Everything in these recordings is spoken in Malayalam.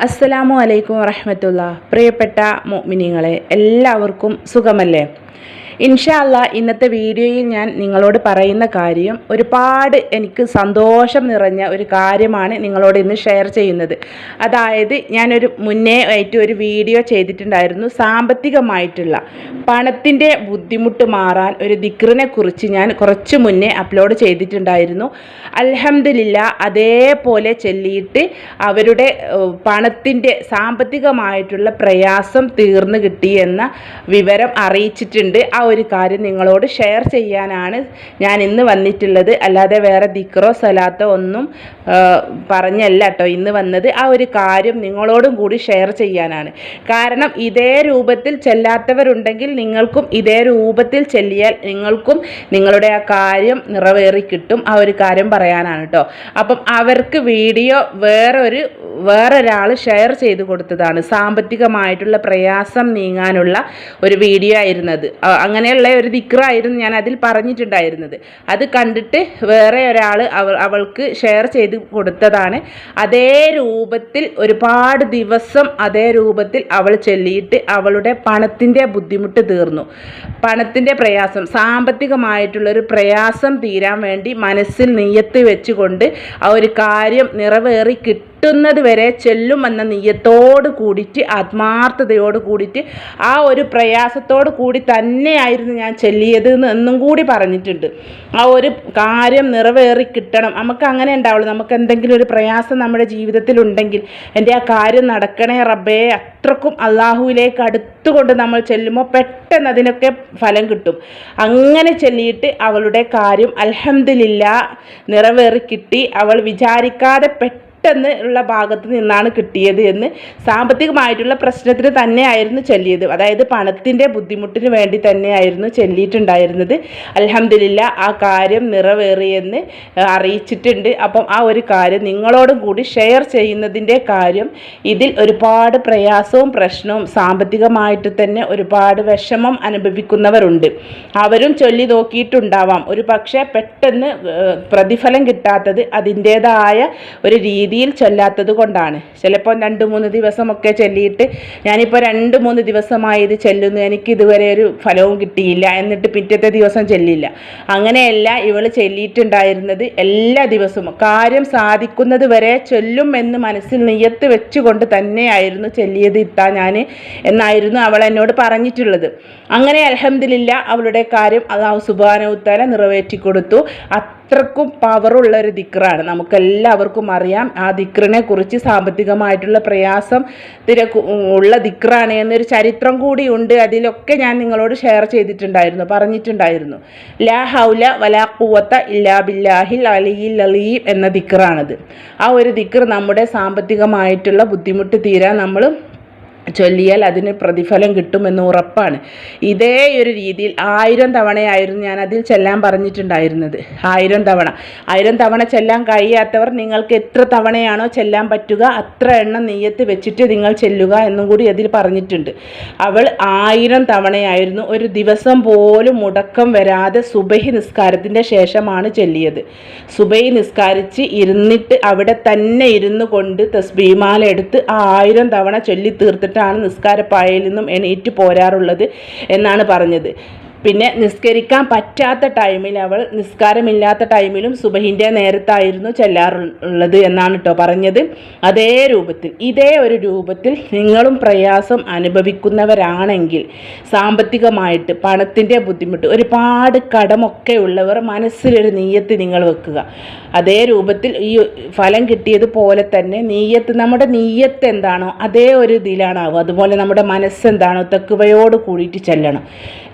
അസ്സലാമു അലൈക്കും വറഹമത്തുള്ള പ്രിയപ്പെട്ട മോമിനിങ്ങളെ എല്ലാവർക്കും സുഖമല്ലേ? ഇൻഷാ അല്ലാ ഇന്നത്തെ വീഡിയോയിൽ ഞാൻ നിങ്ങളോട് പറയുന്ന കാര്യം ഒരുപാട് എനിക്ക് സന്തോഷം നിറഞ്ഞ ഒരു കാര്യമാണ് നിങ്ങളോട് ഇന്ന് ഷെയർ ചെയ്യുന്നത്. അതായത് ഞാനൊരു മുന്നേ ആയിട്ട് ഒരു വീഡിയോ ചെയ്തിട്ടുണ്ടായിരുന്നു സാമ്പത്തികമായിട്ടുള്ള. പണത്തിന്റെ ബുദ്ധിമുട്ട് മാറാൻ ഒരു ദിക്റിനെ കുറിച്ച് ഞാൻ കുറച്ച് മുന്നേ അപ്ലോഡ് ചെയ്തിട്ടുണ്ടായിരുന്നു. അൽഹംദുലില്ല അതേപോലെ ചെല്ലിയിട്ട് അവരുടെ പണത്തിന്റെ സാമ്പത്തികമായിട്ടുള്ള പ്രയാസം തീർന്നു കിട്ടിയെന്ന വിവരം അറിയിച്ചിട്ടുണ്ട്. ഒരു കാര്യം നിങ്ങളോട് ഷെയർ ചെയ്യാനാണ് ഞാൻ ഇന്ന് വന്നിട്ടുള്ളത്. അല്ലാതെ വേറെ ദിക്റോ സലാത്തോ ഒന്നും ആ, പറഞ്ഞല്ല കേട്ടോ. ഇന്ന് വന്നത് ആ ഒരു കാര്യം നിങ്ങളോടും കൂടി ഷെയർ ചെയ്യാനാണ്. കാരണം ഇതേ രൂപത്തിൽ ചെല്ലാത്തവരുണ്ടെങ്കിൽ നിങ്ങൾക്കും ഇതേ രൂപത്തിൽ ചെല്ലിയാൽ നിങ്ങൾക്കും നിങ്ങളുടെ ആ കാര്യം നിറവേറി കിട്ടും. ആ ഒരു കാര്യം പറയാനാണ് കേട്ടോ. അപ്പം അവർക്ക് വീഡിയോ വേറൊരു വേറൊരാൾ ഷെയർ ചെയ്ത് കൊടുത്തതാണ്. സാമ്പത്തികമായിട്ടുള്ള പ്രയാസം നീങ്ങാനുള്ള ഒരു വീഡിയോ ആയിരുന്നത്. അങ്ങനെയുള്ള ഒരു ദിക്റായിരുന്നു ഞാൻ അതിൽ പറഞ്ഞിട്ടുണ്ടായിരുന്നത്. അത് കണ്ടിട്ട് വേറെ ഒരാൾ അവ അവൾക്ക് ഷെയർ ചെയ്ത് കൊടുത്തതാണ്. അതേ രൂപത്തിൽ ഒരുപാട് ദിവസം അതേ രൂപത്തിൽ അവൾ ചൊല്ലിയിട്ട് അവളുടെ പണത്തിന്റെ ബുദ്ധിമുട്ട് തീർന്നു. പണത്തിന്റെ പ്രയാസം സാമ്പത്തികമായിട്ടുള്ളൊരു പ്രയാസം തീരാൻ വേണ്ടി മനസ്സിൽ നെയ്യത്ത് വെച്ചുകൊണ്ട് ആ ഒരു കാര്യം നിറവേറി കിട്ടുന്നത് വരെ ചെല്ലുമെന്ന നെയ്യത്തോട് കൂടിയിട്ട് ആത്മാർത്ഥതയോട് കൂടിയിട്ട് ആ ഒരു പ്രയാസത്തോട് കൂടി തന്നെയായിരുന്നു ഞാൻ ചെല്ലിയത് എന്നും കൂടി പറഞ്ഞിട്ടുണ്ട്. ആ ഒരു കാര്യം നിറവേറി കിട്ടണം. നമുക്ക് അങ്ങനെ ഉണ്ടാവുള്ളൂ. നമുക്ക് എന്തെങ്കിലും ഒരു പ്രയാസം നമ്മുടെ ജീവിതത്തിൽ ഉണ്ടെങ്കിൽ എന്റെ ആ കാര്യം നടക്കണേ റബ്ബേ അത്രക്കും അള്ളാഹുവിലേക്ക് അടുത്തുകൊണ്ട് നമ്മൾ ചെല്ലുമ്പോൾ പെട്ടെന്ന് അതിനൊക്കെ ഫലം കിട്ടും. അങ്ങനെ ചെല്ലിയിട്ട് അവളുടെ കാര്യം അലഹമില്ല നിറവേറി കിട്ടി. അവൾ വിചാരിക്കാതെ പെട്ടെന്ന് പെട്ടെന്ന് ഉള്ള ഭാഗത്ത് നിന്നാണ് കിട്ടിയത് എന്ന് സാമ്പത്തികമായിട്ടുള്ള പ്രശ്നത്തിന് തന്നെയായിരുന്നു ചൊല്ലിയത്. അതായത് പണത്തിന്റെ ബുദ്ധിമുട്ടിന് വേണ്ടി തന്നെയായിരുന്നു ചൊല്ലിയിട്ടുണ്ടായിരുന്നത്. അലഹമില്ല ആ കാര്യം നിറവേറിയെന്ന് അറിയിച്ചിട്ടുണ്ട്. അപ്പം ആ ഒരു കാര്യം നിങ്ങളോടും കൂടി ഷെയർ ചെയ്യുന്നതിന്റെ കാര്യം ഇതിൽ ഒരുപാട് പ്രയാസവും പ്രശ്നവും സാമ്പത്തികമായിട്ട് തന്നെ ഒരുപാട് വിഷമം അനുഭവിക്കുന്നവരുണ്ട്. അവരും ചൊല്ലി നോക്കിയിട്ടുണ്ടാവാം. ഒരു പക്ഷേ പെട്ടെന്ന് പ്രതിഫലം കിട്ടാത്തത് അതിന്റേതായ ഒരു രീതിയിൽ ചൊല്ലാത്തത് കൊണ്ടാണ്. ചിലപ്പോൾ രണ്ട് മൂന്ന് ദിവസമൊക്കെ ചൊല്ലിയിട്ട് ഞാനിപ്പോൾ രണ്ട് മൂന്ന് ദിവസമായി ഇത് ചെല്ലുന്നു. എനിക്ക് ഇതുവരെ ഒരു ഫലവും കിട്ടിയില്ല. എന്നിട്ട് പിറ്റത്തെ ദിവസം ചെല്ലില്ല. അങ്ങനെയല്ല ഇവൾ ചൊല്ലിയിട്ടുണ്ടായിരുന്നത് എല്ലാ ദിവസവും. കാര്യം സാധിക്കുന്നത് വരെ ചൊല്ലും എന്ന് മനസ്സിൽ നെയ്യത്ത് വെച്ചുകൊണ്ട് തന്നെയായിരുന്നു ചൊല്ലിയത് ഇത്താ ഞാൻ എന്നായിരുന്നു അവൾ എന്നോട് പറഞ്ഞിട്ടുള്ളത്. അങ്ങനെ അലഹമില്ല അവളുടെ കാര്യം അള്ളാഹു സുബാനവുത്താല നിറവേറ്റി കൊടുത്തു അത്രക്കും പവറുള്ള ഒരു ദിക്റാണ്. നമുക്കെല്ലാവർക്കും അറിയാം ആ ദിക്റിനെ കുറിച്ച് സാമ്പത്തികമായിട്ടുള്ള പ്രയാസം തിരക്ക് ഉള്ള ദിക്റാണ് എന്നൊരു ചരിത്രം കൂടിയുണ്ട് അതിലൊക്കെ ഞാൻ നിങ്ങളോട് ഷെയർ ചെയ്തിട്ടുണ്ടായിരുന്നു പറഞ്ഞിട്ടുണ്ടായിരുന്നു. ലാ ഹൗല വലാ കൂവത്ത ഇല്ലാ ബില്ലാഹിൽ അലിയിൽ അലീം എന്ന ദിക്റാണത്. ആ ഒരു ദിക്ർ നമ്മുടെ സാമ്പത്തികമായിട്ടുള്ള ബുദ്ധിമുട്ട് തീരാൻ നമ്മൾ ചൊല്ലിയാൽ അതിന് പ്രതിഫലം കിട്ടുമെന്ന് ഉറപ്പാണ്. ഇതേ ഒരു രീതിയിൽ ആയിരം തവണയായിരുന്നു ഞാൻ അതിൽ ചെല്ലാൻ പറഞ്ഞിട്ടുണ്ടായിരുന്നത്. ആയിരം തവണ. ആയിരം തവണ ചെല്ലാൻ കഴിയാത്തവർ നിങ്ങൾക്ക് എത്ര തവണയാണോ ചെല്ലാൻ പറ്റുക അത്ര എണ്ണം നെയ്യത്ത് വെച്ചിട്ട് നിങ്ങൾ ചെല്ലുക എന്നും കൂടി അതിൽ പറഞ്ഞിട്ടുണ്ട്. അവൾ ആയിരം തവണയായിരുന്നു ഒരു ദിവസം പോലും മുടക്കം വരാതെ സുബഹി നിസ്കാരത്തിന്റെ ശേഷമാണ് ചെല്ലിയത്. സുബഹി നിസ്കാരിച്ച് ഇരുന്നിട്ട് അവിടെ തന്നെ ഇരുന്നു കൊണ്ട് തസ്ബീമാല എടുത്ത് ആയിരം തവണ ചൊല്ലി തീർത്തിട്ടാണ് നിസ്കാരപ്പായയിൽ നിന്നും എണീറ്റ് പോരാറുള്ളത് എന്നാണ് പറഞ്ഞത്. പിന്നെ നിസ്കരിക്കാൻ പറ്റാത്ത ടൈമിൽ അവൾ നിസ്കാരമില്ലാത്ത ടൈമിലും സുബഹിന്റെ നേരത്തായിരുന്നു ചെല്ലാറുള്ളത് എന്നാണ് കേട്ടോ പറഞ്ഞത്. അതേ രൂപത്തിൽ ഇതേ ഒരു രൂപത്തിൽ നിങ്ങളും പ്രയാസം അനുഭവിക്കുന്നവരാണെങ്കിൽ സാമ്പത്തികമായിട്ട് പണത്തിന്റെ ബുദ്ധിമുട്ട് ഒരുപാട് കടമൊക്കെ ഉള്ളവർ മനസ്സിലൊരു നീയത്ത് നിങ്ങൾ വെക്കുക. അതേ രൂപത്തിൽ ഈ ഫലം കിട്ടിയതുപോലെ തന്നെ നീയത്ത് നമ്മുടെ നീയത്ത് എന്താണോ അതേ ഒരു ഇതിലാണാവുക അതുപോലെ നമ്മുടെ മനസ്സെന്താണോ തെക്കുവയോട് കൂടിയിട്ട് ചെല്ലണം.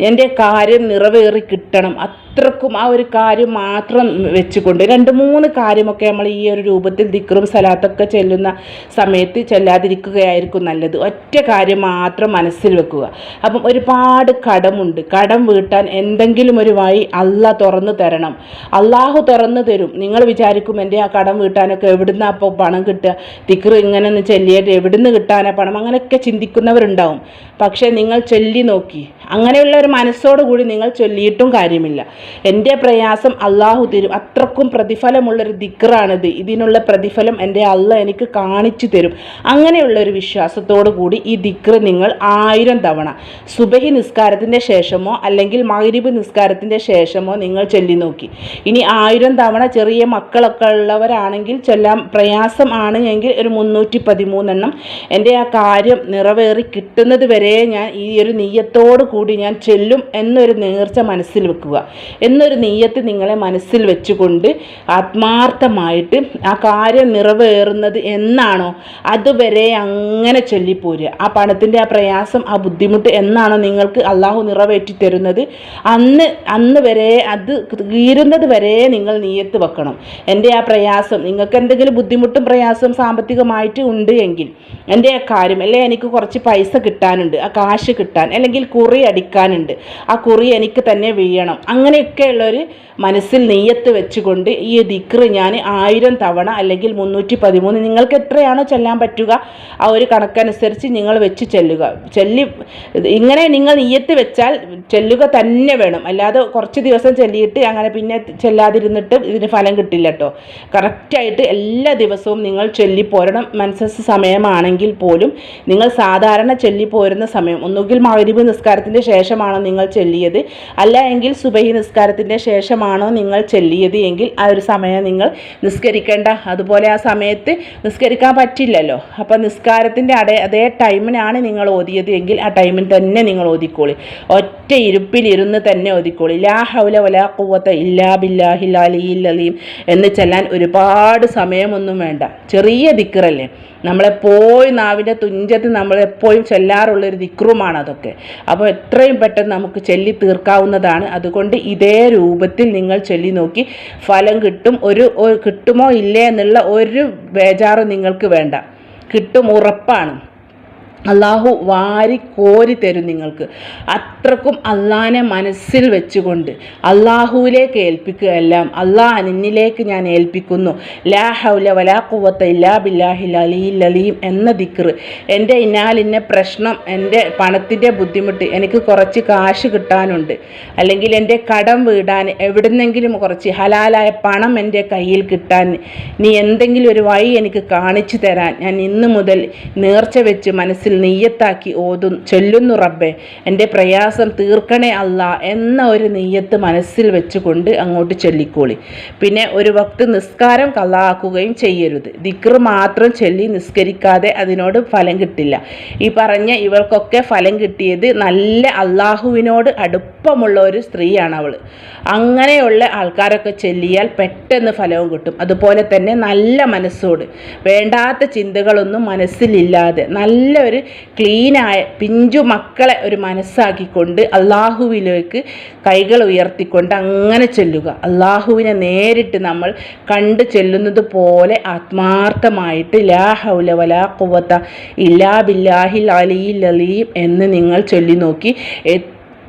എന്റെ കാര്യം നിറവേറി കിട്ടണം. അത്രക്കും ആ ഒരു കാര്യം മാത്രം വെച്ചുകൊണ്ട് രണ്ട് മൂന്ന് കാര്യമൊക്കെ നമ്മൾ ഈ ഒരു രൂപത്തിൽ ദിക്റും സലാത്തൊക്കെ ചെല്ലുന്ന സമയത്ത് ചെല്ലാതിരിക്കുകയായിരിക്കും നല്ലത്. ഒറ്റ കാര്യം മാത്രം മനസ്സിൽ വെക്കുക. അപ്പം ഒരുപാട് കടമുണ്ട്. കടം വീട്ടാൻ എന്തെങ്കിലും ഒരു വഴി അല്ല തുറന്നു തരണം. അള്ളാഹു തുറന്നു തരും. നിങ്ങൾ വിചാരിക്കും എന്റെ ആ കടം വീട്ടാനൊക്കെ എവിടുന്ന അപ്പോൾ പണം കിട്ടുക? ദിക്റ് ഇങ്ങനെ ഒന്ന് ചെല്ലിയിട്ട് എവിടുന്ന് കിട്ടാനാ പണം? അങ്ങനെയൊക്കെ ചിന്തിക്കുന്നവരുണ്ടാവും. പക്ഷേ നിങ്ങൾ ചൊല്ലി നോക്കി. അങ്ങനെയുള്ള ഒരു മനസ്സോടുകൂടി നിങ്ങൾ ചൊല്ലിയിട്ടും കാര്യമില്ല. എന്റെ പ്രയാസം അള്ളാഹു തരും. അത്രക്കും പ്രതിഫലമുള്ളൊരു ദിക്റാണിത്. ഇതിനുള്ള പ്രതിഫലം എന്റെ അള്ള എനിക്ക് കാണിച്ചു തരും. അങ്ങനെയുള്ള ഒരു വിശ്വാസത്തോടു കൂടി ഈ ദിക്റ് നിങ്ങൾ ആയിരം തവണ. സുബഹി നിസ്കാരത്തിന്റെ ശേഷമോ അല്ലെങ്കിൽ മഗ്രിബ് നിസ്കാരത്തിന്റെ ശേഷമോ നിങ്ങൾ ചൊല്ലി നോക്കി. ഇനി ആയിരം തവണ ചെറിയ മക്കളൊക്കെ ഉള്ളവരാണെങ്കിൽ ചൊല്ലാൻ പ്രയാസം ആണ് എങ്കിൽ ഒരു മുന്നൂറ്റി പതിമൂന്നെണ്ണം. എന്റെ ആ കാര്യം നിറവേറി കിട്ടുന്നത് വരെ ഞാൻ ഈ ഒരു നീയത്തോടു കൂടി ഞാൻ ചെല്ലും എന്നൊരു നേർച്ച മനസ്സിൽ വെക്കുക. എന്നൊരു നീയത്ത് നിങ്ങളെ മനസ്സിൽ വെച്ചുകൊണ്ട് ആത്മാർത്ഥമായിട്ട് ആ കാര്യം നിറവേറുന്നത് എന്നാണോ? അതുവരെ അങ്ങനെ ചൊല്ലിപ്പോരുക. ആ പണത്തിന്റെ ആ പ്രയാസം ആ ബുദ്ധിമുട്ട് എന്നാണോ നിങ്ങൾക്ക് അള്ളാഹു നിറവേറ്റി തരുന്നത്? അന്ന് അന്ന് വരെ അത് തീരുന്നത് വരെ നിങ്ങൾ നീയത്ത് വെക്കണം. എന്റെ ആ പ്രയാസം നിങ്ങൾക്ക് എന്തെങ്കിലും ബുദ്ധിമുട്ടും പ്രയാസവും സാമ്പത്തികമായിട്ട് ഉണ്ട് എങ്കിൽ എന്റെ ആ കാര്യം അല്ലെ എനിക്ക് കുറച്ച് പൈസ കിട്ടാനുണ്ട് ആ കാശ് കിട്ടാൻ അല്ലെങ്കിൽ കുറി അടിക്കാനുണ്ട് ആ കുറി എനിക്ക് തന്നെ വീഴണം. അങ്ങനെയൊക്കെയുള്ളൊരു മനസ്സിൽ നെയ്യത്ത് വെച്ചുകൊണ്ട് ഈ ദിക്റ് ഞാൻ ആയിരം തവണ അല്ലെങ്കിൽ മുന്നൂറ്റി പതിമൂന്ന് നിങ്ങൾക്ക് എത്രയാണോ ചെല്ലാൻ പറ്റുക ആ ഒരു കണക്കനുസരിച്ച് നിങ്ങൾ വെച്ച് ചെല്ലുക. ചെല്ലി ഇങ്ങനെ നിങ്ങൾ നെയ്യത്ത് വെച്ചാൽ ചെല്ലുക തന്നെ വേണം. അല്ലാതെ കുറച്ച് ദിവസം ചെല്ലിയിട്ട് അങ്ങനെ പിന്നെ ചെല്ലാതിരുന്നിട്ട് ഇതിന് ഫലം കിട്ടില്ല കേട്ടോ കറക്റ്റായിട്ട് എല്ലാ ദിവസവും നിങ്ങൾ ചൊല്ലിപ്പോരണം. മനസ്സസ് സമയമാണെങ്കിൽ പോലും നിങ്ങൾ സാധാരണ ചൊല്ലിപ്പോരുന്ന സമയം. ഒന്നുകിൽ മൗരിബ് നിസ്കാരത്തിന്റെ ശേഷമാണ് നിങ്ങൾ ചൊല്ലിയത്. അല്ല എങ്കിൽ സുബഹി നിസ്കാരത്തിന്റെ ശേഷമാണോ നിങ്ങൾ ചെല്ലിയത് എങ്കിൽ ആ ഒരു സമയം നിങ്ങൾ നിസ്കരിക്കേണ്ട. അതുപോലെ ആ സമയത്ത് നിസ്കരിക്കാൻ പറ്റില്ലല്ലോ. അപ്പോൾ നിസ്കാരത്തിന്റെ അടേ അതേ ടൈമിനാണ് നിങ്ങൾ ഓതിയത് എങ്കിൽ ആ ടൈമിൽ തന്നെ നിങ്ങൾ ഓതിക്കോളി. ഒറ്റ ഇരുപ്പിലിരുന്ന് തന്നെ ഓതിക്കോളി. ലാ ഹൗല വലാ ഖുവത ഇല്ലാ ബില്ലാഹിൽ അലിയിൽ അലീം എന്ന് ചെല്ലാൻ ഒരുപാട് സമയമൊന്നും വേണ്ട. ചെറിയ ദിക്കറല്ലേ നമ്മളെപ്പോഴും നാവിന്റെ തുഞ്ചത്ത് നമ്മളെപ്പോഴും ചെല്ലാറുള്ളൊരു ദിക്റുമാണ് അതൊക്കെ. അപ്പോൾ എത്രയും പെട്ടെന്ന് നമുക്ക് ചെല്ലി തീർക്കാവുന്നതാണ്. അതുകൊണ്ട് ഇതേ രൂപത്തിൽ നിങ്ങൾ ചൊല്ലി നോക്കി. ഫലം കിട്ടും ഒരു കിട്ടുമോ ഇല്ലേ എന്നുള്ള ഒരു ബേജാറും നിങ്ങൾക്ക് വേണ്ട. കിട്ടും ഉറപ്പാണ്. അള്ളാഹു വാരി കോരി തരും നിങ്ങൾക്ക്. അത്രക്കും അള്ളാഹിനെ മനസ്സിൽ വെച്ചുകൊണ്ട് അള്ളാഹുവിലേക്ക് ഏൽപ്പിക്കുക എല്ലാം അള്ളാഹ് നിന്നിലേക്ക് ഞാൻ ഏൽപ്പിക്കുന്നു. ലാ ഹൗല വലാ കുവത്ത ഇല്ലാ ബില്ലാഹി അലിയിൽ അലീം എന്ന ദിക്ർ എന്റെ ഇന്നാലിന്ന പ്രശ്നം എന്റെ പണത്തിന്റെ ബുദ്ധിമുട്ട് എനിക്ക് കുറച്ച് കാശ് കിട്ടാനുണ്ട്. അല്ലെങ്കിൽ എന്റെ കടം വീടാൻ എവിടുന്നെങ്കിലും കുറച്ച് ഹലാലായ പണം എന്റെ കയ്യിൽ കിട്ടാൻ നീ എന്തെങ്കിലും ഒരു വഴി എനിക്ക് കാണിച്ചു തരാൻ ഞാൻ ഇന്ന് മുതൽ നേർച്ച വെച്ച് മനസ്സിൽ നെയ്യത്താക്കി ഓതും ചൊല്ലുന്നു റബ്ബെ എന്റെ പ്രയാസം തീർക്കണേ അല്ല എന്ന ഒരു നെയ്യത്ത് മനസ്സിൽ വെച്ചുകൊണ്ട് അങ്ങോട്ട് ചൊല്ലിക്കോളി. പിന്നെ ഒരു വക്ത് നിസ്കാരം കള്ളാക്കുകയും ചെയ്യരുത്. ദിക്ർ മാത്രം ചൊല്ലി നിസ്കരിക്കാതെ അതിനോട് ഫലം കിട്ടില്ല. ഈ പറഞ്ഞ ഇവൾക്കൊക്കെ ഫലം കിട്ടിയത് നല്ല അള്ളാഹുവിനോട് അടുപ്പമുള്ള ഒരു സ്ത്രീയാണ് അവൾ. അങ്ങനെയുള്ള ആൾക്കാരൊക്കെ ചൊല്ലിയാൽ പെട്ടെന്ന് ഫലവും കിട്ടും. അതുപോലെ തന്നെ നല്ല മനസ്സോട്. വേണ്ടാത്ത ചിന്തകളൊന്നും മനസ്സിലില്ലാതെ നല്ലൊരു ക്ലീനായ പിഞ്ചു മക്കളെ ഒരു മനസ്സാക്കിക്കൊണ്ട് അള്ളാഹുവിലേക്ക് കൈകൾ ഉയർത്തിക്കൊണ്ട് അങ്ങനെ ചെല്ലുക. അള്ളാഹുവിനെ നേരിട്ട് നമ്മൾ കണ്ടു ചെല്ലുന്നത് പോലെ ആത്മാർത്ഥമായിട്ട് ലാ ഹൗല വലാ കുവത്ത ഇല്ലാ ബില്ലാഹിൽ അലിയിൽ അലീം എന്ന് നിങ്ങൾ ചൊല്ലി നോക്കി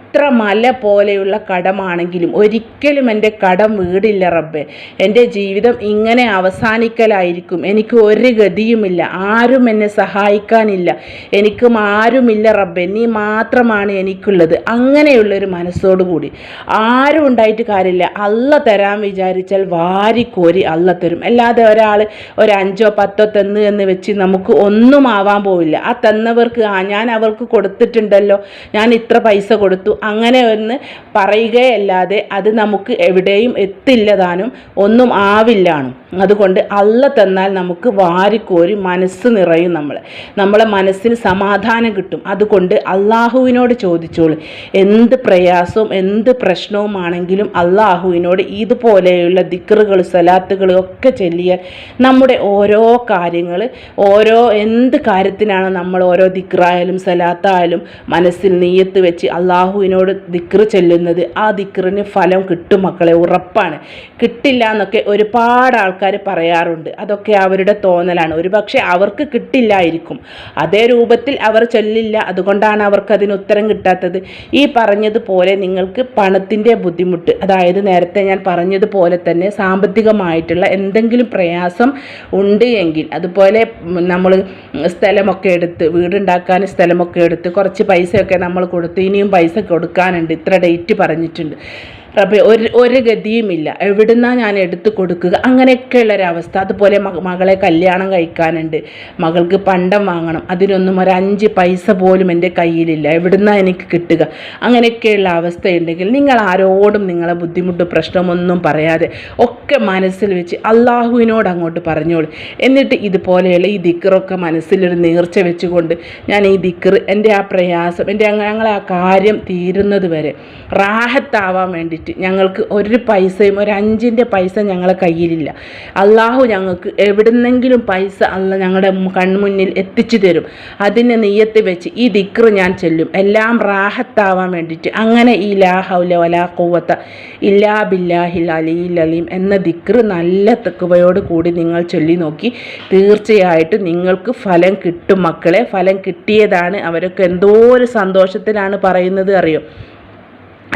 എത്ര മല പോലെയുള്ള കടമാണെങ്കിലും ഒരിക്കലും എന്റെ കടം വീടില്ല റബ്ബെ. എന്റെ ജീവിതം ഇങ്ങനെ അവസാനിക്കലായിരിക്കും. എനിക്ക് ഒരു ഗതിയുമില്ല. ആരും എന്നെ സഹായിക്കാനില്ല. എനിക്കും ആരുമില്ല റബ്ബെ. നീ മാത്രമാണ് എനിക്കുള്ളത്. അങ്ങനെയുള്ളൊരു മനസ്സോടുകൂടി. ആരും ഉണ്ടായിട്ട് കാര്യമില്ല. അല്ല തരാൻ വിചാരിച്ചാൽ വാരിക്കോരി അല്ല തരും. അല്ലാതെ ഒരാൾ ഒരു അഞ്ചോ പത്തോ തന്ന് എന്ന് വെച്ച് നമുക്ക് ഒന്നും ആവാൻ പോവില്ല. ആ തന്നവർക്ക് ആ ഞാൻ അവർക്ക് കൊടുത്തിട്ടുണ്ടല്ലോ. ഞാൻ ഇത്ര പൈസ കൊടുത്തു. അങ്ങനെ ഒന്ന് പറയുകയല്ലാതെ അത് നമുക്ക് എവിടെയും എത്തില്ലതാനും ഒന്നും ആവില്ലാണും അതുകൊണ്ട് അല്ല തന്നാൽ നമുക്ക് വാരിക്കോരി മനസ്സ് നിറയും നമ്മൾ. നമ്മളെ മനസ്സിന് സമാധാനം കിട്ടും. അതുകൊണ്ട് അള്ളാഹുവിനോട് ചോദിച്ചോളൂ. എന്ത് പ്രയാസവും എന്ത് പ്രശ്നവുമാണെങ്കിലും അള്ളാഹുവിനോട് ഇതുപോലെയുള്ള ദിക്കറുകൾ സലാത്തുകൾ ഒക്കെ ചൊല്ലിയാൽ നമ്മുടെ ഓരോ കാര്യങ്ങൾ ഓരോ എന്ത് കാര്യത്തിനാണ് നമ്മൾ ഓരോ ദിക്റായാലും സലാത്തായാലും മനസ്സിൽ നീയത്ത് വെച്ച് അള്ളാഹുവിനോട് ദിക്റ് ചെല്ലുന്നത് ആ ദിക്റിന് ഫലം കിട്ടും മക്കളെ ഉറപ്പാണ്. കിട്ടില്ല എന്നൊക്കെ ഒരുപാട് ആൾക്കാർ പറയാറുണ്ട്. അതൊക്കെ അവരുടെ തോന്നലാണ്. ഒരുപക്ഷെ അവർക്ക് കിട്ടില്ലായിരിക്കും. അതേ രൂപത്തിൽ അവർ ചൊല്ലില്ല. അതുകൊണ്ടാണ് അവർക്ക് അതിന് ഉത്തരം കിട്ടാത്തത്. ഈ പറഞ്ഞതുപോലെ നിങ്ങൾക്ക് പണത്തിന്റെ ബുദ്ധിമുട്ട് അതായത് നേരത്തെ ഞാൻ പറഞ്ഞതുപോലെ തന്നെ സാമ്പത്തികമായിട്ടുള്ള എന്തെങ്കിലും പ്രയാസം ഉണ്ട് എങ്കിൽ അതുപോലെ നമ്മൾ സ്ഥലമൊക്കെ എടുത്ത് വീടുണ്ടാക്കാൻ സ്ഥലമൊക്കെ എടുത്ത് കുറച്ച് പൈസയൊക്കെ നമ്മൾ കൊടുത്ത് ഇനിയും പൈസ കൊടുക്കാനുണ്ട്. ഇത്ര ഡേറ്റ് പറഞ്ഞിട്ടുണ്ട്. റബ്ബെ ഒരു ഒരു ഗതിയുമില്ല. എവിടുന്നാ ഞാൻ എടുത്തു കൊടുക്കുക? അങ്ങനെയൊക്കെയുള്ള ഒരവസ്ഥ അതുപോലെ മക- മകളെ കല്യാണം കഴിക്കാനുണ്ട്. മകൾക്ക് പണ്ടം വാങ്ങണം. അതിനൊന്നും ഒരു അഞ്ച് പൈസ പോലും എന്റെ കയ്യിലില്ല. എവിടുന്നാ എനിക്ക് കിട്ടുക? അങ്ങനെയൊക്കെയുള്ള അവസ്ഥയുണ്ടെങ്കിൽ നിങ്ങൾ ആരോടും നിങ്ങളെ ബുദ്ധിമുട്ട് പ്രശ്നമൊന്നും പറയാതെ ഒക്കെ മനസ്സിൽ വെച്ച് അള്ളാഹുവിനോട് അങ്ങോട്ട് പറഞ്ഞോളൂ. എന്നിട്ട് ഇതുപോലെയുള്ള ഈ ദിക്കറൊക്കെ മനസ്സിലൊരു നേർച്ച വെച്ചുകൊണ്ട് ഞാൻ ഈ ദിക്കർ എന്റെ ആ പ്രയാസം എന്റെ ഞങ്ങളെ ആ കാര്യം തീരുന്നത് വരെ റാഹത്താവാൻ വേണ്ടിയിട്ട് ഞങ്ങൾക്ക് ഒരു പൈസയും ഒരു അഞ്ചിന്റെ പൈസ ഞങ്ങളെ കയ്യിലില്ല. അള്ളാഹു ഞങ്ങൾക്ക് എവിടുന്നെങ്കിലും പൈസ അല്ല ഞങ്ങളുടെ കൺമുന്നിൽ എത്തിച്ചു തരും. അതിനെ നെയ്യത്ത് വെച്ച് ഈ ദിക്റ് ഞാൻ ചെല്ലും. എല്ലാം റാഹത്താവാൻ വേണ്ടിയിട്ട്. അങ്ങനെ ഈ ലാ ഹൗല വലാ കൂവത്ത ഇല്ലാ ബില്ലാഹിൽ അലിയിൽ അലീം എന്ന ദിക്റ് നല്ല തെക്കുവയോട് കൂടി നിങ്ങൾ ചൊല്ലി നോക്കി. തീർച്ചയായിട്ടും നിങ്ങൾക്ക് ഫലം കിട്ടും മക്കളെ. ഫലം കിട്ടിയതാണ്. അവരൊക്കെ എന്തോ ഒരു സന്തോഷത്തിലാണ് പറയുന്നത് അറിയോ?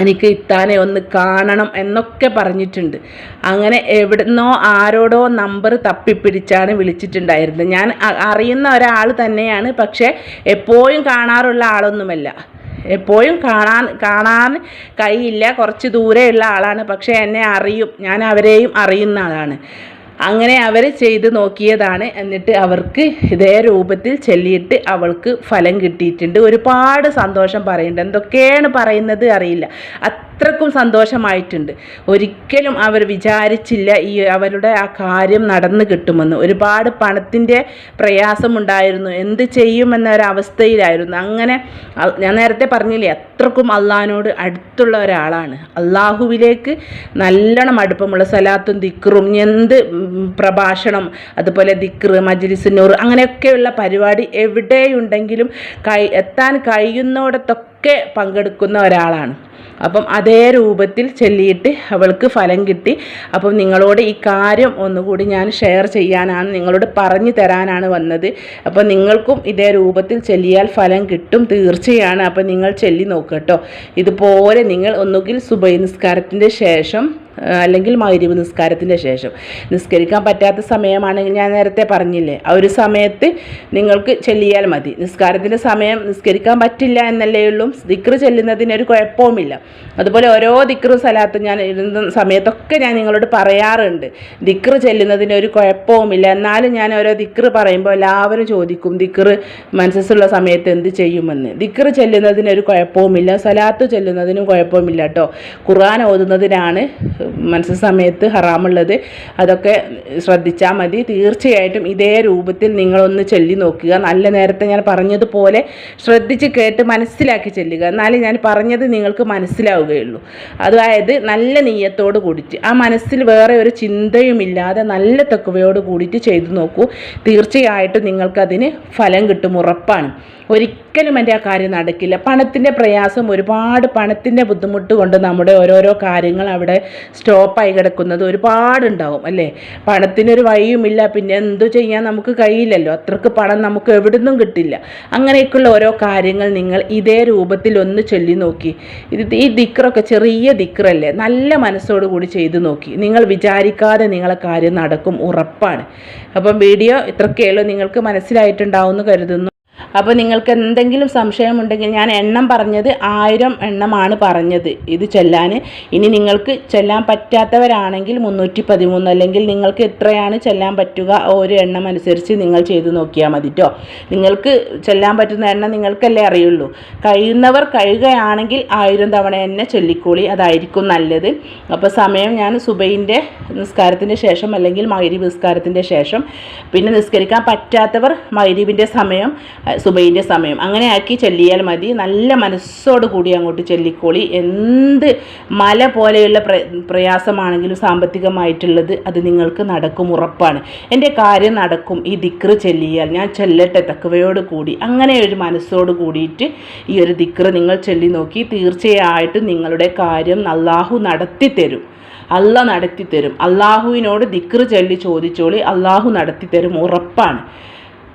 എനിക്ക് ഇത്താനെ ഒന്ന് കാണണം എന്നൊക്കെ പറഞ്ഞിട്ടുണ്ട്. അങ്ങനെ എവിടുന്നോ ആരോടോ നമ്പർ തപ്പിപ്പിടിച്ചാണ് വിളിച്ചിട്ടുണ്ടായിരുന്നത്. ഞാൻ അറിയുന്ന ഒരാൾ തന്നെയാണ് പക്ഷേ എപ്പോഴും കാണാറുള്ള ആളൊന്നുമല്ല. എപ്പോഴും കാണാൻ കാണാൻ കഴിയില്ല കുറച്ച് ദൂരെയുള്ള ആളാണ് പക്ഷേ എന്നെ അറിയും. ഞാൻ അവരെയും അറിയുന്ന ആളാണ്. അങ്ങനെ അവർ ചെയ്ത് നോക്കിയതാണ് എന്നിട്ട് അവർക്ക് ഇതേ രൂപത്തിൽ ചെല്ലിയിട്ട് അവൾക്ക് ഫലം കിട്ടിയിട്ടുണ്ട്. ഒരുപാട് സന്തോഷം പറയുന്നുണ്ട്. എന്തൊക്കെയാണ് പറയുന്നത് അറിയില്ല. അത്രക്കും സന്തോഷമായിട്ടുണ്ട്. ഒരിക്കലും അവർ വിചാരിച്ചില്ല ഈ അവരുടെ ആ കാര്യം നടന്നു കിട്ടുമെന്ന്. ഒരുപാട് പണത്തിന്റെ പ്രയാസമുണ്ടായിരുന്നു. എന്ത് ചെയ്യുമെന്ന ഒരവസ്ഥയിലായിരുന്നു അങ്ങനെ ഞാൻ നേരത്തെ പറഞ്ഞില്ലേ അത്രക്കും അള്ളഹാനോട് അടുത്തുള്ള ഒരാളാണ്. അള്ളാഹുവിലേക്ക് നല്ലോണം അടുപ്പമുള്ള സലാത്തും ദിക്റും എന്ത് പ്രഭാഷണം അതുപോലെ ദിക്റ് മജ്ലിസുന്നൂർ അങ്ങനെയൊക്കെയുള്ള പരിപാടി എവിടെയുണ്ടെങ്കിലും കൈ എത്താൻ കഴിയുന്നിടത്തൊക്കെ പങ്കെടുക്കുന്ന ഒരാളാണ്. അപ്പം അതേ രൂപത്തിൽ ചെല്ലിയിട്ട് അവൾക്ക് ഫലം കിട്ടി. അപ്പം നിങ്ങളോട് ഈ കാര്യം ഒന്നുകൂടി ഞാൻ ഷെയർ ചെയ്യാനാണ് നിങ്ങളോട് പറഞ്ഞു തരാനാണ് വന്നത്. അപ്പം നിങ്ങൾക്കും ഇതേ രൂപത്തിൽ ചെല്ലിയാൽ ഫലം കിട്ടും തീർച്ചയാണ്. അപ്പം നിങ്ങൾ ചെല്ലി നോക്കട്ടോ ഇതുപോലെ നിങ്ങൾ ഒന്നുകിൽ സുബൈ നിസ്കാരത്തിന്റെ ശേഷം അല്ലെങ്കിൽ മൈരിവ് നിസ്കാരത്തിന്റെ ശേഷം. നിസ്കരിക്കാൻ പറ്റാത്ത സമയമാണെങ്കിൽ ഞാൻ നേരത്തെ പറഞ്ഞില്ലേ? ആ ഒരു സമയത്ത് നിങ്ങൾക്ക് ചെല്ലിയാൽ മതി. നിസ്കാരത്തിന്റെ സമയം നിസ്കരിക്കാൻ പറ്റില്ല എന്നല്ലേ ഉള്ളൂ. ദിക്റ് ചെല്ലുന്നതിന് ഒരു കുഴപ്പവുമില്ല. അതുപോലെ ഓരോ ദിക്റും സലാത്തും ഞാൻ ഇരുന്ന സമയത്തൊക്കെ ഞാൻ നിങ്ങളോട് പറയാറുണ്ട്. ദിക്റ് ചെല്ലുന്നതിന് ഒരു കുഴപ്പവുമില്ല. എന്നാലും ഞാൻ ഓരോ ദിക്റ് പറയുമ്പോൾ എല്ലാവരും ചോദിക്കും ദിക്റ് മനസ്സുള്ള സമയത്ത് എന്ത് ചെയ്യുമെന്ന്? ദിക്റ് ചെല്ലുന്നതിന് ഒരു കുഴപ്പവുമില്ല. സലാത്ത് ചെല്ലുന്നതിനും കുഴപ്പമില്ല കേട്ടോ. ഖുർആൻ ഓതുന്നതിനാണ് മനസ്സ് സമയത്ത് ഹറാമുള്ളത് അതൊക്കെ ശ്രദ്ധിച്ചാൽ മതി. തീർച്ചയായിട്ടും ഇതേ രൂപത്തിൽ നിങ്ങളൊന്ന് ചൊല്ലി നോക്കുക. നല്ല നേരത്തെ ഞാൻ പറഞ്ഞതുപോലെ ശ്രദ്ധിച്ച് കേട്ട് മനസ്സിലാക്കി ചെല്ലുക. എന്നാലേ ഞാൻ പറഞ്ഞത് നിങ്ങൾക്ക് മനസ്സിലാവുകയുള്ളൂ. അതായത് നല്ല നീയത്തോട് കൂടിയിട്ട് ആ മനസ്സിൽ വേറെ ഒരു ചിന്തയുമില്ലാതെ നല്ല തെക്കുവയോട് കൂടിയിട്ട് ചെയ്തു നോക്കൂ. തീർച്ചയായിട്ടും നിങ്ങൾക്കതിന് ഫലം കിട്ടും ഉറപ്പാണ്. ഒരിക്കലും എന്റെ ആ കാര്യം നടക്കില്ല. പണത്തിന്റെ പ്രയാസം ഒരുപാട് പണത്തിന്റെ ബുദ്ധിമുട്ട് കൊണ്ട് നമ്മുടെ ഓരോരോ കാര്യങ്ങൾ അവിടെ സ്റ്റോപ്പായി കിടക്കുന്നത് ഒരുപാടുണ്ടാവും അല്ലേ? പണത്തിനൊരു വഴിയുമില്ല പിന്നെ എന്തു ചെയ്യാൻ നമുക്ക് കഴിയില്ലല്ലോ? അത്രയ്ക്ക് പണം നമുക്ക് എവിടുന്നും കിട്ടില്ല. അങ്ങനെയൊക്കെയുള്ള ഓരോ കാര്യങ്ങൾ നിങ്ങൾ ഇതേ രൂപത്തിൽ ഒന്ന് ചൊല്ലി നോക്കി. ഇത് ഈ ദിക്റൊക്കെ ചെറിയ ദിക്റല്ലേ? നല്ല മനസ്സോടു കൂടി ചെയ്തു നോക്കി. നിങ്ങൾ വിചാരിക്കാതെ നിങ്ങളെ കാര്യം നടക്കും ഉറപ്പാണ്. അപ്പം വീഡിയോ ഇത്രയൊക്കെയുള്ളൂ നിങ്ങൾക്ക് മനസ്സിലായിട്ടുണ്ടാവും എന്ന് കരുതുന്നു. അപ്പോൾ നിങ്ങൾക്ക് എന്തെങ്കിലും സംശയമുണ്ടെങ്കിൽ ഞാൻ എണ്ണം പറഞ്ഞത് ആയിരം എണ്ണമാണ് പറഞ്ഞത്. ഇത് ചെല്ലാൻ ഇനി നിങ്ങൾക്ക് ചെല്ലാൻ പറ്റാത്തവരാണെങ്കിൽ മുന്നൂറ്റി പതിമൂന്ന് അല്ലെങ്കിൽ നിങ്ങൾക്ക് എത്രയാണ് ചെല്ലാൻ പറ്റുക ഒരു എണ്ണം അനുസരിച്ച് നിങ്ങൾ ചെയ്ത് നോക്കിയാൽ മതി കേട്ടോ നിങ്ങൾക്ക് ചെല്ലാൻ പറ്റുന്ന എണ്ണം നിങ്ങൾക്കല്ലേ അറിയുള്ളൂ. കഴിയുന്നവർ കഴിയുകയാണെങ്കിൽ ആയിരം തവണ തന്നെ ചൊല്ലിക്കൂളി അതായിരിക്കും നല്ലത്. അപ്പോൾ സമയം ഞാൻ സുബൈന്റെ നിസ്കാരത്തിന്റെ ശേഷം അല്ലെങ്കിൽ മൈരീബ് നിസ്കാരത്തിന്റെ ശേഷം. പിന്നെ നിസ്കരിക്കാൻ പറ്റാത്തവർ മൈരീബിന്റെ സമയം സുബൈന്റെ സമയം. അങ്ങനെ ആക്കി ചൊല്ലിയാൽ മതി. നല്ല മനസ്സോട് കൂടി അങ്ങോട്ട് ചൊല്ലിക്കോളി. എന്ത് മല പോലെയുള്ള പ്ര പ്രയാസമാണെങ്കിലും സാമ്പത്തികമായിട്ടുള്ളത് അത് നിങ്ങൾക്ക് നടക്കും ഉറപ്പാണ്. എന്റെ കാര്യം നടക്കും. ഈ ദിക്റ് ചൊല്ലിയാൽ ഞാൻ ചെല്ലട്ടെ തക്കവയോട് കൂടി. അങ്ങനെ ഒരു മനസ്സോട് കൂടിയിട്ട് ഈ ഒരു ദിക്റ് നിങ്ങൾ ചൊല്ലി നോക്കി തീർച്ചയായിട്ടും നിങ്ങളുടെ കാര്യം അള്ളാഹു നടത്തി തരും. അല്ല നടത്തി തരും. അള്ളാഹുവിനോട് ദിക്റ് ചൊല്ലി ചോദിച്ചോളി. അള്ളാഹു നടത്തി തരും. ഉറപ്പാണ്.